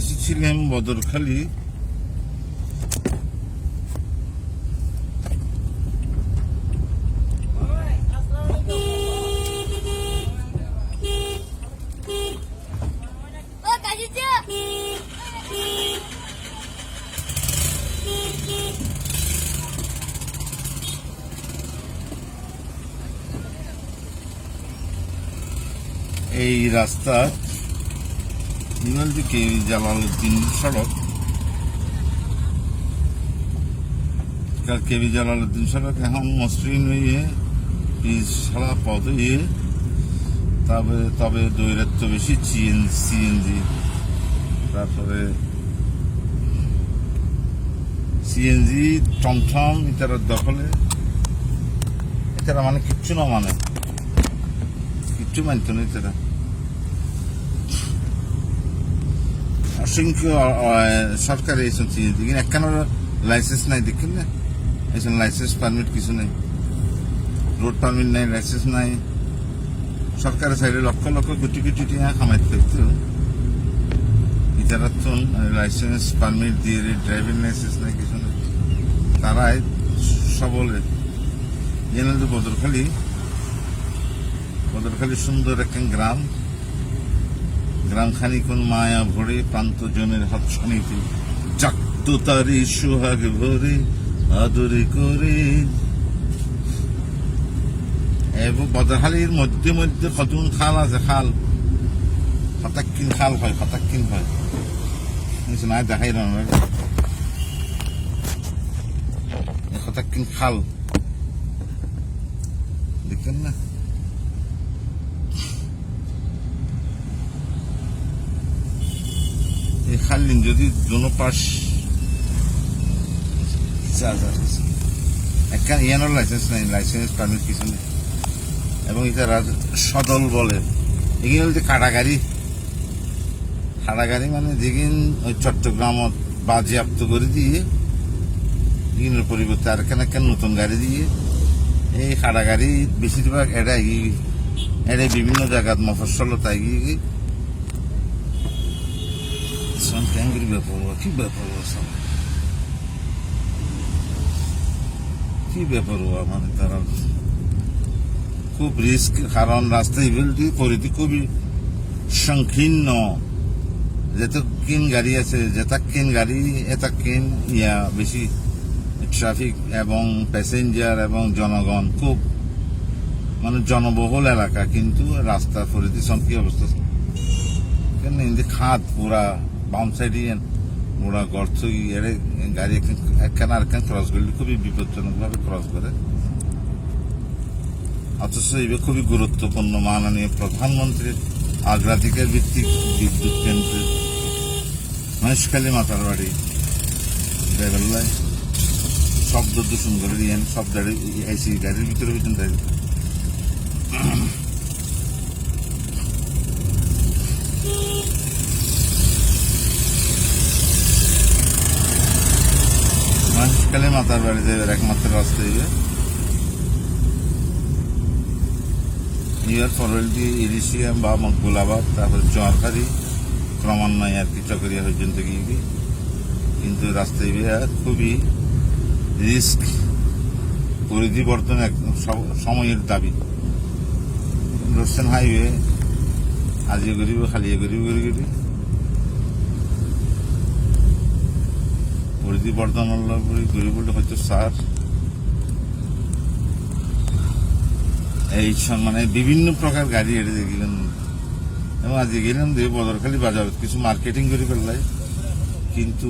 এসেছিলাম বদরখালি। এই রাস্তা নিমন্ত্রিত জালালউদ্দিন সড়ক। কেবি জালালউদ্দিন সড়ক। এখন মসৃণ হয়ে সারা পথ হয়ে তবে তবে দৈরাত্য বেশি, চিএন সিএনজি তারপরে সিএনজি টমটম ইতার দখলে। এটারা মানে কিচ্ছু না মানে। কিচ্ছু মানত না এটারা। অসংখ্য সরকার এইসব সিএনজি কিন্তু একখানোর লাইসেন্স নাই দেখেন না? এইসব লাইসেন্স পারমিট কিছু নেই। রোড পারমিট নাই লাইসেন্স নাই। সরকারের সাইডে লক্ষ লক্ষ কোটি কোটি টাকা কামাইতে পারতো ইতারা তো লাইসেন্স পারমিট দিয়ে ড্রাইভিং লাইসেন্স নাই, কিছু নেই। তারাই সবলে। জেনে বদরখালি বদরখালি সুন্দর একখান গ্রাম। গ্রামখানি কোন মায়া ভরে প্রান্ত জনের হাত শানিতে জাগত তারি সোহাগ ভরে, আদরে করে। এবং বদরখালির মধ্যে মধ্যে কতগুন খাল আছে, খাল। হতাক্কিন খাল হয় হতাক্কিন হয়। নাই? দেখাই না হতাক্কিন খাল। দেখেন না? খাল্লিন যদি দোনো পাশ ইয়ানোর লাইসেন্স নেই লাইসেন্স পারমিট কিছু নেই। এবং এটা সদল বলে। এগুলো হচ্ছে কাটা গাড়ি কাটা গাড়ি মানে যেগিন ওই চট্টগ্রামত বাজেয়াপ্ত করে দিয়ে এগুলোর পরিবর্তে আর কেন কেন নতুন গাড়ি দিয়ে। এই কাটা গাড়ি বেশিরভাগ এড়াই এড়াই বিভিন্ন জায়গাত মফসলতা গিয়ে ব্যাপার কি ব্যাপার কি ব্যাপার মানে তারা খুব রিস্ক কারণ রাস্তা ইভেলটি পরিধি খুবই সংকীর্ণ যেত কিন গাড়ি আছে যেটা কিন গাড়ি এটা কিন ইয়া বেশি ট্রাফিক এবং প্যাসেঞ্জার এবং জনগণ খুব মানে জনবহুল এলাকা কিন্তু রাস্তার পরিধি সব কি অবস্থা খাদ পুরা বাম সাইডে পুরা গর্ত এড়ে গাড়ি একখান আরেকখান ক্রস করলে খুবই বিপজ্জনক ভাবে ক্রস করে অথচ এবার খুবই গুরুত্বপূর্ণ মাননীয় প্রধানমন্ত্রীর অগ্রাধিকার ভিত্তিক বিদ্যুৎ কেন্দ্রের মহেশখালী মাতার বাড়ি ড্রাইভার শব্দ দূষণ করে দিয়েন সব গাড়ি এসি গাড়ির ভিতরে ভিতরে মহেশখালী মাতার বাড়ি যাবে একমাত্র রাস্তা হইবে নিউইয়র্ক ফরওয়ার্ডি ইলিশিয়াম বা মকবুলাবাদ তারপরে চোয়ারখারি ক্রমান্বয়ে আর কি চকরিয়া পর্যন্ত গিয়ে। কিন্তু রাস্তায় বিহার খুবই রিস্ক পরিধি বর্তন এক সময়ের দাবি। রোশন হাইওয়ে আজিয়ে গরিব, খালিয়ে গরিব গরি গরি পরিধি বর্ধন গরিব হয়তো সার এই মানে বিভিন্ন প্রকার গাড়ি এড়ে গেলেন। এবং আজকে গেলাম দিয়ে বদরখালি বাজার কিছু মার্কেটিং করে ফেললাই। কিন্তু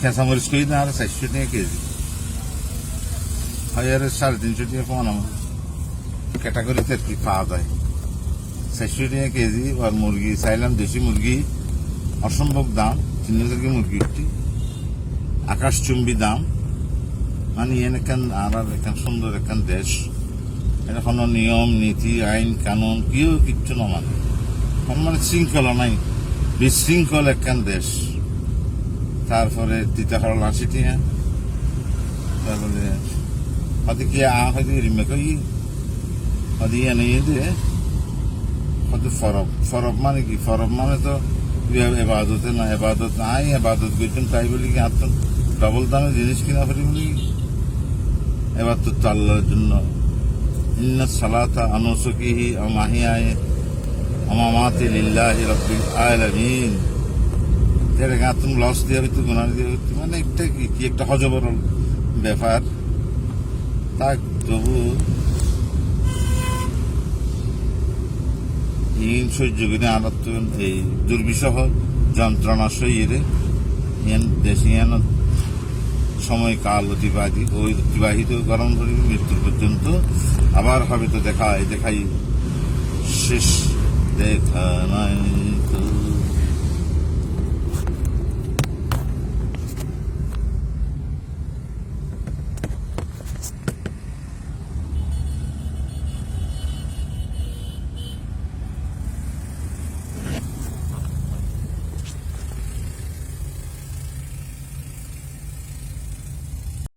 খেসামরিচ করি না, আর চারশো টাকা কেজি। হয় আর সাড়ে তিনশো টাকা পাওয়া আমার ক্যাটাগরিতে আর কি পাওয়া যায়। চারশো টাকা কেজি, আর মুরগি, চাইলাম দেশি মুরগি, অসম্ভব দাম, তিন হাজার কি মুরগি একটি। আকাশচুম্বী দাম। মানে এন এখান, আর এখান সুন্দর এখান দেশ। এটা কোনো নিয়ম, নীতি, আইন, কানুন, কেউ কিচ্ছু না মানে। কোনো মানে শৃঙ্খলা নাই। বিশৃঙ্খল একখান দেশ। তারপরে তিতাহরল আশি টিয়া তারপরে হয়তো কি আ, হয়তো রিমে কই হয়তো ইয়ে দিয়ে। হয়তো ফরব ফরব মানে কি? ফরব মানে তো এবাদতে না, এবাদত নাই, এবাদত করছেন তাই বলি কি আত্ম ডবল দামে জিনিস কিনা ফেরি বলি, এবার তো আল্লাহর জন্য। ইন্না সালাতা আনুসুকিহি আমাহিয়ায়, আমামাতি লিল্লাহি রাব্বিল আলামিন। তেরে গা তুমি লস দিয়ে হইতো গুণা দিয়ে হইতো মানে একটা কি কি একটা হজবরল ব্যাপার। তা তবু ইন সহ্য করে আনাত্ম এই দুর্বিষহ যন্ত্রণা সইয়ে ইয়ান দেশে ইয়ান সময়কাল অতিবাহিত অতিবাহিত গরম ধরে মৃত্যু পর্যন্ত আবার হবে তো দেখা দেখাই শেষ দেখা নাই